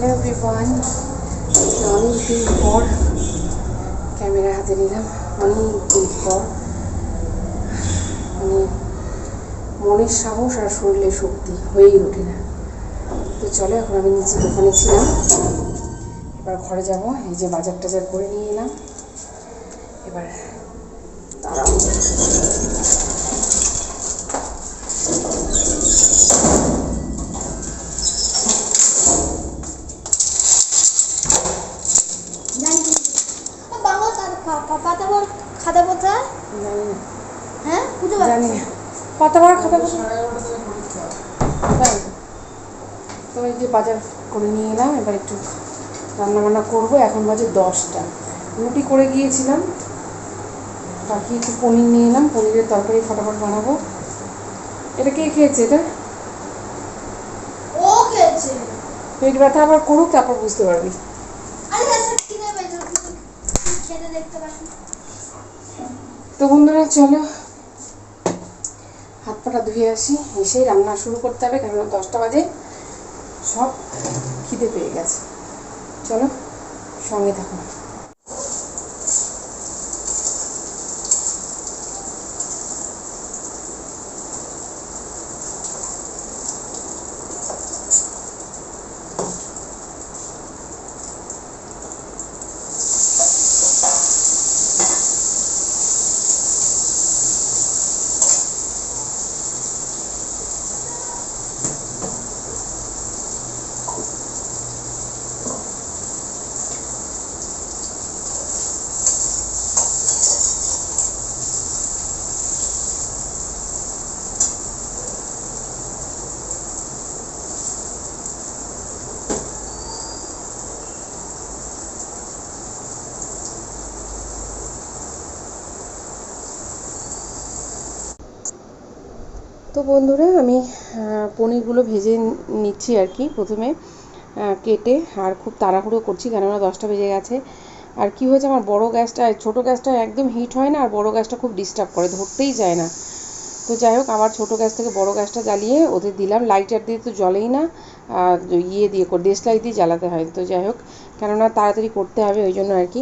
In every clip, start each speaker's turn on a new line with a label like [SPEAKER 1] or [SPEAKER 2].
[SPEAKER 1] Hello everyone অনেক দিন পর ক্যামেরা হাতে নিলাম। অনেক দিন পর মানে মনের সাহস আর শরীরের শক্তি হয়েই ওঠে না। তো চলো, এখন আমি নিচে দোকানে ছিলাম। এবার ঘরে যাব। এই যে বাজার টাজার করে নিয়ে এলাম। এবার দাঁড়াও
[SPEAKER 2] পাতা
[SPEAKER 1] বড় খাতা তাই? তো এই যে বাজার করে নিয়ে এলাম এবার একটু রান্না বান্না করব। এখন বাজে দশটা। রুটি করে গিয়েছিলাম বাকি একটু পনির নিয়ে এলাম পনিরের তরকারি ফটাফট বানাবো। এটা কে খেয়েছে এটা?
[SPEAKER 2] ও খেয়েছে।
[SPEAKER 1] পেট ব্যথা আবার করুক তারপর বুঝতে পারবি।
[SPEAKER 2] খেতে
[SPEAKER 1] তো বন্ধুরা চলো। পাটা ধুয়ে আসি, এসেই রান্না শুরু করতে হবে, কারণ দশটা বাজে। সব খিদে পেয়ে গেছে। চলো সঙ্গে থাকো তো বন্ধুরা, আমি পনিরগুলো ভেজে নিচ্ছি আর কি প্রথমে কেটে আর খুব তাড়াহুড়ো করছি কেননা দশটা বেজে গেছে। আর কি হয়েছে, আমার বড় গ্যাসটা ছোট গ্যাসটা একদম হিট হয় না আর বড় গ্যাসটা খুব ডিস্টার্ব করে, ধরতেই যায় না। তো যাই হোক, আমার ছোটো গ্যাস থেকে বড় গ্যাসটা জ্বালিয়ে ওদের দিলাম। লাইটার দিয়ে তো জ্বলেই না, আর ইয়ে দিয়ে দেশ লাইট দিয়ে জ্বালাতে হয়। তো যাই হোক, কেননা তাড়াতাড়ি করতে হবে ওই জন্য আর কি।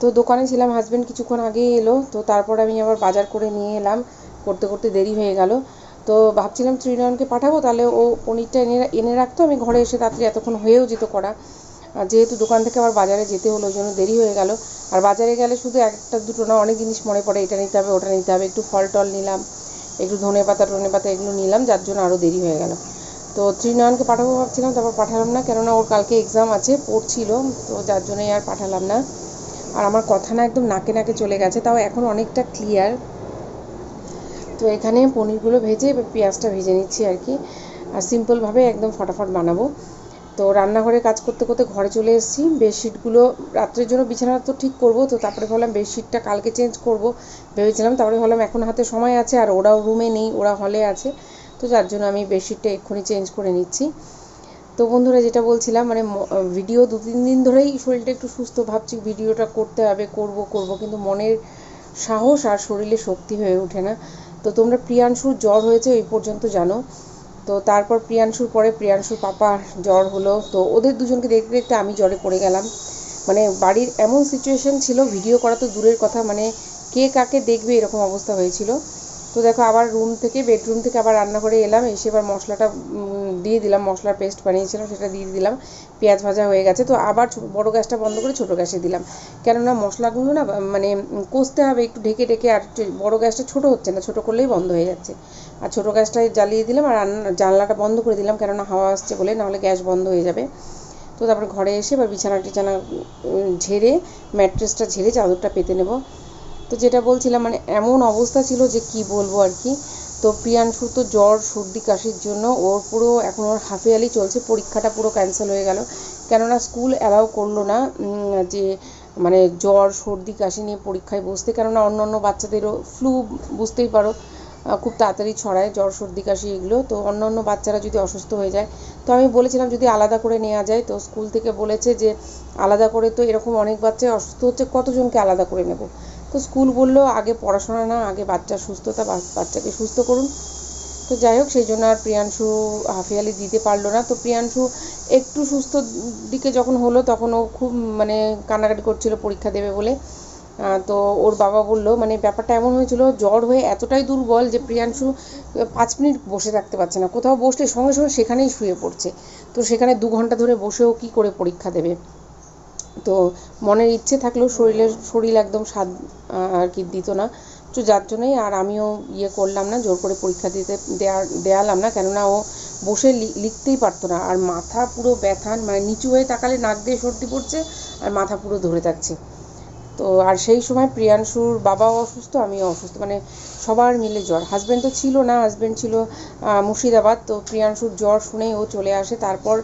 [SPEAKER 1] তো দোকানে ছিলাম হাজব্যান্ড কিছুক্ষণ আগেই এলো, তো তারপর আমি আবার বাজার করে নিয়ে এলাম। করতে করতে দেরি হয়ে গেল। তো ভাবছিলাম ত্রিনয়নকে পাঠাবো, তাহলে ও পনিরটা এনে এনে রাখতো, আমি ঘরে এসে তাড়াতাড়ি এতক্ষণ হয়েও যেত করা। যেহেতু দোকান থেকে আবার বাজারে যেতে হলো, ওই জন্য দেরি হয়ে গেল। আর বাজারে গেলে শুধু একটা দুটো না, অনেক জিনিস মনে পড়ে, এটা নিতে হবে, ওটা নিতে হবে, একটু ফল টল নিলাম, একটু ধনে পাতা, টনে পাতা এগুলো নিলাম, যার জন্য আরও দেরি হয়ে গেল। তো ত্রিনয়নকে পাঠাবো ভাবছিলাম, তারপর পাঠালাম না, কেননা ওর কালকে এক্সাম আছে, পড়ছিল, তো যার জন্যই আর পাঠালাম না। আর আমার কথা না একদম নাকে নাকে চলে গেছে, তাও এখন অনেকটা ক্লিয়ার তো এখানে পনিরগুলো ভেজে পেঁয়াজটা ভেজে নিচ্ছি আর কি। আর সিম্পলভাবে একদম ফটাফট বানাবো। তো রান্নাঘরে কাজ করতে করতে ঘরে চলে এসেছি। বেডশিটগুলো রাত্রের জন্য বিছানা তো ঠিক করব, তো তারপরে ভাবলাম বেডশিটটা কালকে চেঞ্জ করব। ভেবেছিলাম, তারপরে ভাবলাম এখন হাতে সময় আছে আর ওরাও রুমে নেই, ওরা হলে আছে। তো যার জন্য আমি বেডশিটটা এক্ষুনি চেঞ্জ করে নিচ্ছি। তো বন্ধুরা, যেটা বলছিলাম মানে ভিডিও দু তিন দিন ধরেই শরীরটা একটু সুস্থ, ভাবছি ভিডিওটা করতে হবে, করব করব, কিন্তু মনের সাহস আর শরীরে শক্তি হয়ে ওঠে না। তো তোমরা প্রিয়াংশুর জ্বর হয়েছে, এই পর্যন্ত জানো। তো তারপর প্রিয়াংশুর পরে প্রিয়াংশুর পাপা জ্বর হলো। তো ওদের দুজনকে দেখতে দেখতে আমি জ্বরে পড়ে গেলাম। মানে বাড়ির এমন সিচুয়েশন ছিল ভিডিও করা তো দূরের কথা মানে কে কাকে দেখবে এরকম অবস্থা হয়েছিল। তো দেখো, আবার রুম থেকে বেডরুম থেকে আবার রান্না করে এলাম। এসে এবার মশলাটা দিয়ে দিলাম। মশলার পেস্ট বানিয়েছিলাম, সেটা দিয়ে দিলাম। পেঁয়াজ ভাজা হয়ে গেছে। তো আবার বড় গ্যাসটা বন্ধ করে ছোট গ্যাসে দিলাম। কেননা মশলাগুলো না মানে কষতে হবে একটু ঢেকে ঢেকে, আর বড় গ্যাসটা ছোট হচ্ছে না, ছোট করলেই বন্ধ হয়ে যাচ্ছে। আর ছোট গ্যাসটা জ্বালিয়ে দিলাম, আর জানলাটা বন্ধ করে দিলাম, কেননা হাওয়া আসছে বলে, নাহলে গ্যাস বন্ধ হয়ে যাবে। তো তারপর ঘরে এসে এবার বিছানা টিছানা ঝেড়ে, ম্যাট্রেসটা ঝেড়ে চাদরটা পেতে নেব। তো যেটা বলছিলাম মানে এমন অবস্থা ছিল যে কি বলব আর কি। তো প্রিয়াংশুর তো জ্বর, সর্দি, কাশির জন্য ওর পুরো এখন ওর হাফিয়ালি চলছে, পরীক্ষাটা পুরো ক্যান্সেল হয়ে গেল। কেননা স্কুল অ্যালাউ করল না যে মানে জ্বর, সর্দি, কাশি নিয়ে পরীক্ষায় বসতে। কেননা অন্য অন্য বাচ্চাদেরও ফ্লু বুঝতেই পারো খুব তাড়াতাড়ি ছড়ায় জ্বর, সর্দি, কাশি এগুলো। তো অন্য অন্য বাচ্চারা যদি অসুস্থ হয়ে যায়, তো আমি বলেছিলাম যদি আলাদা করে নেওয়া যায়, তো স্কুল থেকে বলেছে যে আলাদা করে তো এরকম অনেক বাচ্চা অসুস্থ হচ্ছে, কতজনকে আলাদা করে নেব? তো স্কুল বলল, আগে পড়াশোনা না, আগে বাচ্চার সুস্থতা বাচ্চাকে সুস্থ করুন। তো যাই হোক, সেই জন্য আর প্রিয়াংশু হাফিয়ালি দিতে পারল না। তো প্রিয়াংশু একটু সুস্থ দিকে যখন হলো, তখন ও খুব মানে কান্নাকাটি করছিল পরীক্ষা দেবে বলে। তো ওর বাবা বলল মানে ব্যাপারটা এমন হয়েছিল, জ্বর হয়ে এতটাই দুর্বল যে প্রিয়াংশু পাঁচ মিনিট বসে থাকতে পারছে না। কোথাও বসলে সঙ্গে সঙ্গে সেখানেই শুয়ে পড়ছে। তো সেখানে দু ঘণ্টা ধরে বসেও কি করে পরীক্ষা দেবে? তো মনের ইচ্ছে থাকলেও শরীরের শরীর একদম স্বাদ আর কি দিত না। তো যার জন্যই আর আমিও ইয়ে করলাম না, জোর করে পরীক্ষা দিতে দেয়া, দেয়ালাম না। কেননা ও বসে লিখতেই পারতো না। আর মাথা পুরো ব্যথা মানে নিচু হয়ে তাকালে নাক দিয়ে সর্দি পড়ছে আর মাথা পুরো ধরে থাকছে। তো আর সেই সময় প্রিয়াংশুর বাবাও অসুস্থ, আমিও অসুস্থ। মানে সবার মিলে জ্বর। হাজব্যান্ড তো ছিল না হাজব্যান্ড ছিল মুর্শিদাবাদ। তো প্রিয়াংশুর জ্বর শুনেই ও চলে আসে। তারপর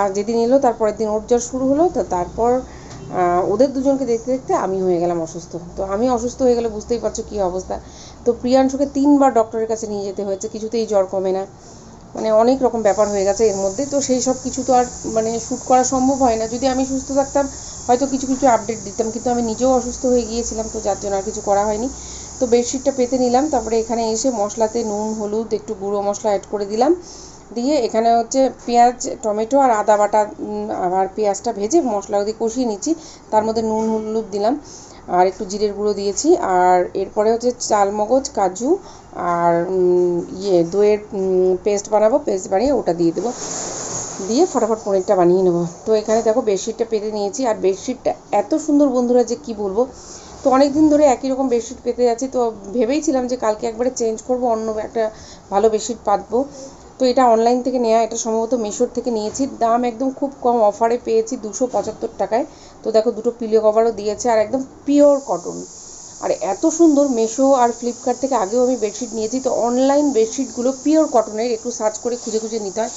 [SPEAKER 1] আর যেদিন এলো তারপরের দিন ওর জ্বর শুরু হলো, তো তারপর ওদের দুজনকে দেখতে দেখতে আমি হয়ে গেলাম অসুস্থ। তো আমি অসুস্থ হয়ে গেলে বুঝতেই পারছ কী অবস্থা। তো প্রিয়াংশুকে তিনবার ডক্টরের কাছে নিয়ে যেতে হয়েছে, কিছুতেই জ্বর কমে না। মানে অনেক রকম ব্যাপার হয়ে গেছে এর মধ্যে। তো সেই সব কিছু তো আর মানে শ্যুট করা সম্ভব হয় না। যদি আমি সুস্থ থাকতাম, হয়তো কিছু কিছু আপডেট দিতাম, কিন্তু আমি নিজেও অসুস্থ হয়ে গিয়েছিলাম, তো যার জন্য আর কিছু করা হয়নি। তো বেডশিটটা পেতে নিলাম, তারপরে এখানে এসে মশলাতে নুন, হলুদ, একটু গুঁড়ো মশলা অ্যাড করে দিলাম। দিয়ে এখানে হচ্ছে পেঁয়াজ, টমেটো আর আদা বাটা আবার পেঁয়াজটা ভেজে মশলা দিয়ে কষিয়ে নিচ্ছি। তার মধ্যে নুন, হলুদ দিলাম। আর একটু জিরের গুঁড়ো দিয়েছি। আর এরপরে হচ্ছে চালমগজ কাজু আর ইয়ে দইয়ের পেস্ট বানাবো। পেস্ট বানিয়ে ওটা দিয়ে দেবো। দিয়ে ফটাফট পনিরটা বানিয়ে নেব। তো এখানে দেখো বেডশিটটা পেতে নিয়েছি। আর বেডশিটটা এত সুন্দর বন্ধুরা যে কি বলব? তো অনেক দিন ধরে একই রকম বেডশিট পেতে যাচ্ছি। তো ভেবেইছিলাম যে কালকে একবারে চেঞ্জ করব, অন্য একটা ভালো বেডশিট পাতবো। তো এটা অনলাইন থেকে নেওয়া এটা সম্ভবত মিশোর থেকে নিয়েছি। দাম একদম খুব কম অফারে পেয়েছি দুশো পঁচাত্তর টাকায়। তো দেখো, দুটো পিলিও কভারও দিয়েছে, আর একদম পিওর কটন আর এত সুন্দর মেশো আর ফ্লিপকার্ট থেকে আগেও আমি বেডশিট নিয়েছি, তো অনলাইন বেডশিটগুলো পিওর কটনের একটু সার্চ করে খুঁজে খুঁজে নিতে হয়।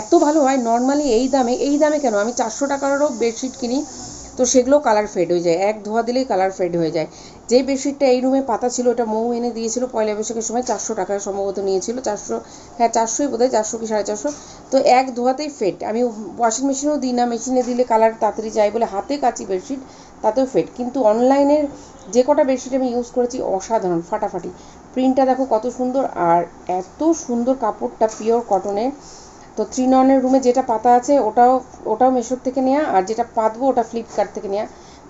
[SPEAKER 1] এত ভালো হয় নর্মালি এই দামে এই দামে কেন? আমি চারশো টাকারও বেডশিট কিনি, তো সেগুলো কালার ফেড হয়ে যায়, এক ধোয়া দিলেই কালার ফেড হয়ে যায়। যে বেডশিটটা এই রুমে পাতা ছিল, ওটা মৌ এনে দিয়েছিল, পয়লা বৈশাখের সময় চারশো টাকায় সম্ভবত নিয়েছিল, চারশো হ্যাঁ চারশোই বোধ হয় চারশো কি সাড়ে চারশো। তো এক ধোয়াতেই ফেট। আমি ওয়াশিং মেশিনেও দিই না মেশিনে দিলে কালার তাড়াতাড়ি যায় বলে হাতে কাচি বেডশিট, তাতেও ফেট। কিন্তু অনলাইনের যে কটা বেডশিট আমি ইউজ করেছি, অসাধারণ, ফাটাফাটি। প্রিন্টটা দেখো কত সুন্দর, আর এত সুন্দর কাপড়টা পিওর কটনের তো থ্রি রুমে যেটা পাতা আছে, ওটাও ওটাও মেশোর থেকে নেওয়া আর যেটা পাতবো, ওটা ফ্লিপকার্ট থেকে নেওয়া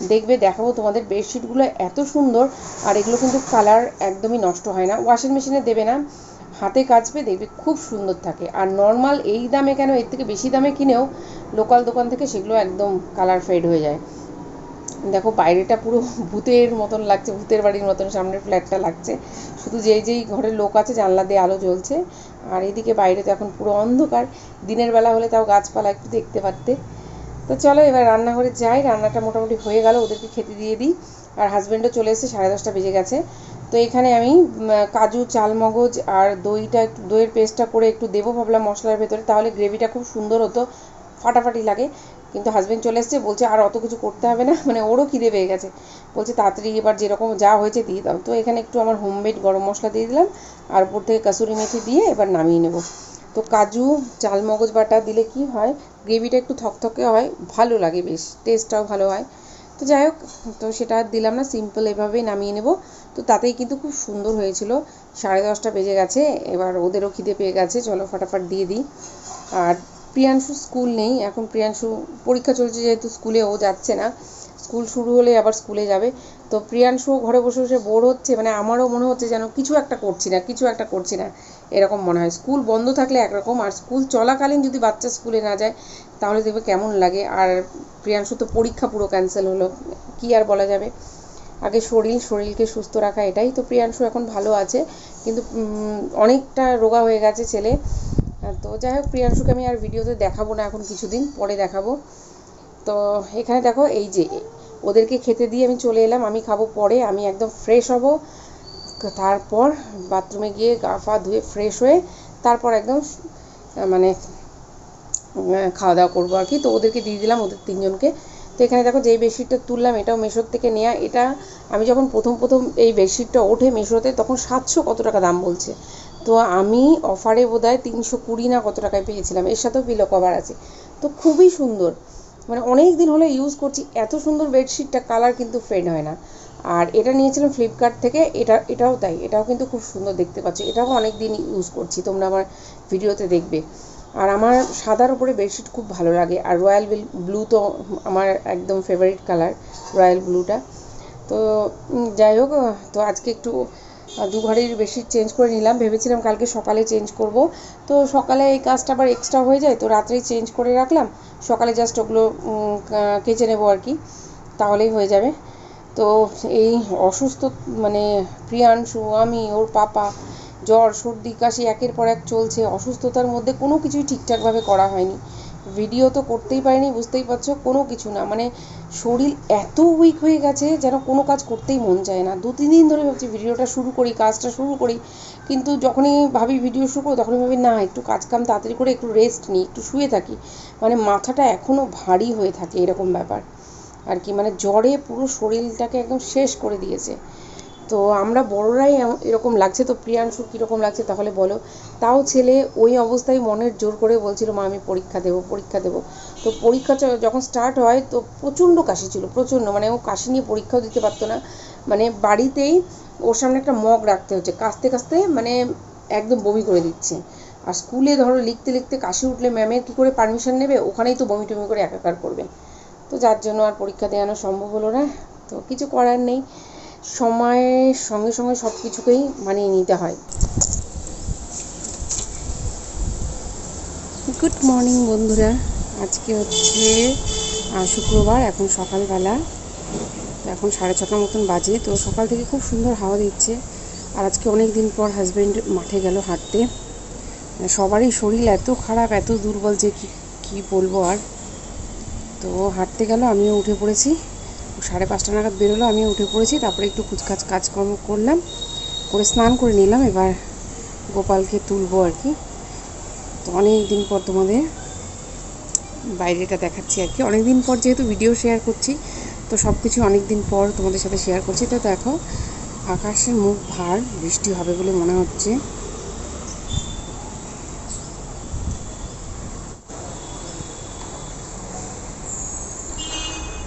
[SPEAKER 1] দেখবে, দেখাবো তোমাদের বেডশিটগুলো এত সুন্দর, আর এগুলো কিন্তু কালার একদমই নষ্ট হয় না। ওয়াশিং মেশিনে দেবে না, হাতে কাচবে, দেখবে খুব সুন্দর থাকে। আর নর্মাল এই দামে কেন, এর থেকে বেশি দামে কিনেও লোকাল দোকান থেকে সেগুলো একদম কালার ফেড হয়ে যায়। দেখো, বাইরেটা পুরো ভূতের মতন লাগছে, ভূতের বাড়ির মতন, সামনের ফ্ল্যাটটা লাগছে। শুধু যেই যেই ঘরের লোক আছে, জানলা দিয়ে আলো জ্বলছে। আর এদিকে বাইরে তো এখন পুরো অন্ধকার। দিনের বেলা হলে তাও গাছপালা একটু দেখতে পারতে। তো চলো, এবার রান্নাঘরে যাই। রান্নাটা মোটামুটি হয়ে গেল, ওদেরকে খেতে দিয়ে দিই। আর হাজব্যান্ডও চলে এসেছে, সাড়ে দশটা বেজে গেছে। তো এখানে আমি কাজু, চালমগজ আর দইটা একটু, দইয়ের পেস্টটা করে একটু দেবো ভাবলাম মশলার ভেতরে। তাহলে গ্রেভিটা খুব সুন্দর হতো, ফাটাফাটি লাগে। কিন্তু হাজব্যান্ড চলে এসেছে, বলছে আর অত কিছু করতে হবে না মানে ওরও খিদে পেয়ে গেছে। বলছে, তাড়াতাড়ি এবার যেরকম যা হয়েছে দিয়ে দাও। তো এখানে একটু আমার হোমমেড গরম মশলা দিয়ে দিলাম। আর উপর থেকে কাসুরি মেথি দিয়ে এবার নামিয়ে নেব। তো কাজু চালমগজ বাটা দিলে কি হয়? গ্রেভিটা একটু থকথকে হয়, ভালো লাগে বেশ টেস্টটাও ভালো হয়। তো যাই হোক, তো সেটা আর দিলাম না সিম্পল এভাবেই নামিয়ে নেব। তো তাতেই কিন্তু খুব সুন্দর হয়েছিল। সাড়ে দশটা বেজে গেছে, এবার ওদেরও খিদে পেয়ে গেছে, চলো ফটাফট দিয়ে দিই। আর প্রিয়াংশু স্কুল নেই, এখন প্রিয়াংশু, পরীক্ষা চলছে যেহেতু স্কুলে ও যাচ্ছে না। স্কুল শুরু হলে আবার স্কুলে যাবে। তো প্রিয়াংশু ঘরে বসে বসে বোর হচ্ছে মানে আমারও মনে হচ্ছে যেন কিছু একটা করছি না, কিছু একটা করছি না, এরকম মনে হয়। স্কুল বন্ধ থাকলে একরকম, আর স্কুল চলাকালীন যদি বাচ্চা স্কুলে না যায়, তাহলে দেখবে কেমন লাগে। আর প্রিয়াংশু তো পরীক্ষা পুরো ক্যান্সেল হলো, কি আর বলা যাবে? আগে শরীর, শরীরকে সুস্থ রাখা এটাই। তো প্রিয়াংশু এখন ভালো আছে, কিন্তু অনেকটা রোগা হয়ে গেছে ছেলে। তো যাই হোক, প্রিয়াংশুকে আমি আর ভিডিওতে দেখাবো না এখন কিছুদিন, পরে দেখাবো। তো এখানে দেখো, এই যে ওদেরকে খেতে দিয়ে আমি চলে এলাম, আমি খাব পরে, আমি একদম ফ্রেশ হব। তারপর বাথরুমে গিয়ে গা ফা ধুয়ে ফ্রেশ হয়ে তারপর একদম মানে খাওয়া দাওয়া করব আর কি। তো ওদেরকে দিয়ে দিলাম, ওদের তিনজনকে। তো এখানে দেখো, যেই বেডশিটটা তুললাম, এটাও মেশোর থেকে নেওয়া এটা আমি যখন প্রথম প্রথম এই বেডশিটটা ওঠে মেশোতে, তখন সাতশো কত টাকা দাম বলছে। তো আমি অফারে বোধ হয় তিনশো কুড়ি না কত টাকায় পেয়েছিলাম। এর সাথেও পিলো কভার আছে। তো খুবই সুন্দর। মানে অনেক দিন হলো ইউজ করছি, এত সুন্দর বেডশিটটা কালার কিন্তু ফেড হয় না। আর এটা নিয়েছিলাম ফ্লিপকার্ট থেকে, এটা, এটাও তাই, এটাও কিন্তু খুব সুন্দর দেখতে পাচ্ছ, এটাও অনেক দিন ইউজ করছি, তোমরা আমার ভিডিওতে দেখবে। আর আমার সাদার উপরে বেডশিট খুব ভালো লাগে, আর রয়্যাল ব্লু তো আমার একদম ফেভারিট কালার রয়্যাল ব্লুটা তো যাই হোক, তো আজকে একটু দু ঘড়ির বেশি চেঞ্জ করে নিলাম। ভেবেছিলাম কালকে সকালে চেঞ্জ করব। তো সকালে এই কাজটা আবার এক্সট্রা হয়ে যায়, তো রাত্রেই চেঞ্জ করে রাখলাম। সকালে জাস্ট ওগুলো কেচে নেব আর কি। তাহলেই হয়ে যাবে। তো এই অসুস্থ মানে প্রিয়াংশু, আমি, ওর পাপা, জ্বর, সর্দি, কাশি একের পর এক চলছে। অসুস্থতার মধ্যে কোনো কিছুই ঠিকঠাকভাবে করা হয়নি। ভিডিও তো করতেই পারিনি, বুঝতেই পারছ, কোনো কিছু না। মানে শরীর এত উইক হয়ে গেছে যেন কোনো কাজ করতেই মন চায় না। দু তিন দিন ধরে ভাবছি ভিডিওটা শুরু করি, কাজটা শুরু করি, কিন্তু যখনই ভাবি ভিডিও শুরু করি তখনই ভাবি, না, একটু কাজ কাম তাড়াতাড়ি করে একটু রেস্ট নিই, একটু শুয়ে থাকি। মানে মাথাটা এখনও ভারী হয়ে থাকে এরকম ব্যাপার। আর কি মানে জ্বরে পুরো শরীরটাকে একদম শেষ করে দিয়েছে। তো আমরা বড়রাই এরকম লাগছে। তো প্রিয়াংশু কীরকম লাগছে তাহলে বলো। তাও ছেলে ওই অবস্থায় মনের জোর করে বলছিল, মা, আমি পরীক্ষা দেবো পরীক্ষা দেবো। তো পরীক্ষা যখন স্টার্ট হয়, তো প্রচণ্ড কাশি ছিল, প্রচণ্ড। মানে ও কাশি নিয়ে পরীক্ষাও দিতে পারতো না। মানে বাড়িতেই ওর সামনে একটা মগ রাখতে হচ্ছে। কাশতে কাশতে মানে একদম বমি করে দিচ্ছে। আর স্কুলে ধরো লিখতে লিখতে কাশি উঠলে ম্যামের কী করে পারমিশন নেবে? ওখানেই তো বমি টমি করে একাকার করবে। তো যার জন্য আর পরীক্ষা দেওয়ানো সম্ভব হলো না। তো কিছু করার নেই। সময়ের সঙ্গে সঙ্গে সব কিছুকেই মানিয়ে নিতে হয়। গুড মর্নিং বন্ধুরা। আজকে হচ্ছে শুক্রবার, এখন সকালবেলা। এখন সাড়ে ছটার মতন বাজে। তো সকাল থেকে খুব সুন্দর হাওয়া দিচ্ছে। আর আজকে অনেক দিন পর হাজব্যান্ড মাঠে গেল হাঁটতে। সবারই শরীর এত খারাপ, এত দুর্বল যে কি, কী বলব আর। তো হাঁটতে গেল, আমিও উঠে পড়েছি। সাড়ে পাঁচটা নাগাদ বেরোলো আমি উঠে পড়েছি, তারপরে একটু কুচকাচ কাজকর্ম করলাম, করে স্নান করে নিলাম, এবার গোপালকে তুলবো আর কি। তো অনেক দিন পর তোমাদের বাইরেটা দেখাচ্ছি আর কি। অনেক দিন পর যেহেতু ভিডিও শেয়ার করছি, তো সব কিছু অনেক দিন পর তোমাদের সাথে শেয়ার করছি। তো দেখো, আকাশের মুখ ভার, বৃষ্টি হবে বলে মনে হচ্ছে।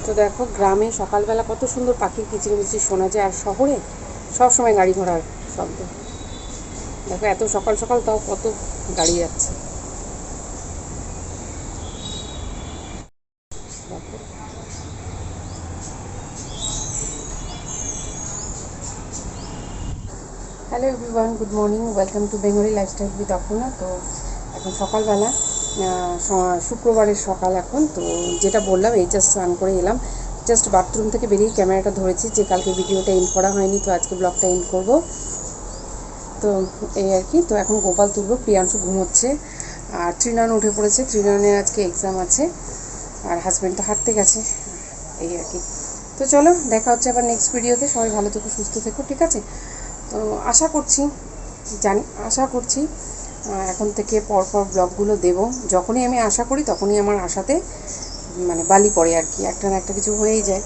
[SPEAKER 1] তো দেখো, গ্রামে সকালবেলা কত সুন্দর পাখির কিচিরমিচির শোনা যায়, আর শহরে সব সময় গাড়ি ঘোড়ার শব্দ। দেখো, এত সকাল সকাল তাও কত গাড়ি যাচ্ছে। Hello everyone good morning welcome to Bengali lifestyle with Aparna তো এখন সকালবেলা শুক্রবারের সকাল এখন। তো যেটা বললাম, এই জাস্ট স্নান করে এলাম। জাস্ট বাথরুম থেকে বেরিয়ে ক্যামেরাটা ধরেছি যে কালকে ভিডিওটা এন্ড করা হয়নি, তো আজকে ব্লগটা এন্ড করব। তো এই আর কি। তো এখন গোপাল তুলবো, প্রিয়াংশু ঘুমোচ্ছে। আর ত্রিনয়ন উঠে পড়েছে। ত্রিনয়নের আজকে এক্সাম আছে। আর হাজব্যান্ড তো হাঁটতে গেছে। এই আর কি। তো চলো, দেখা হচ্ছে আবার নেক্সট ভিডিওতে সবাই ভালো থেকো, সুস্থ থেকো, ঠিক আছে? তো আশা করছি, জানি, আশা করছি এখন থেকে পরপর ব্লগগুলো দেব। যখনই আমি আশা করি তখনই আমার আশাতে মানে বালি পড়ে আর কি। একটা না একটা কিছু হয়েই যায়।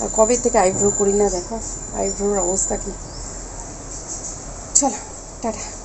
[SPEAKER 1] আর কবে থেকে আইব্রো করি না দেখো? আইব্রোর অবস্থা কি? চলো, টাটা।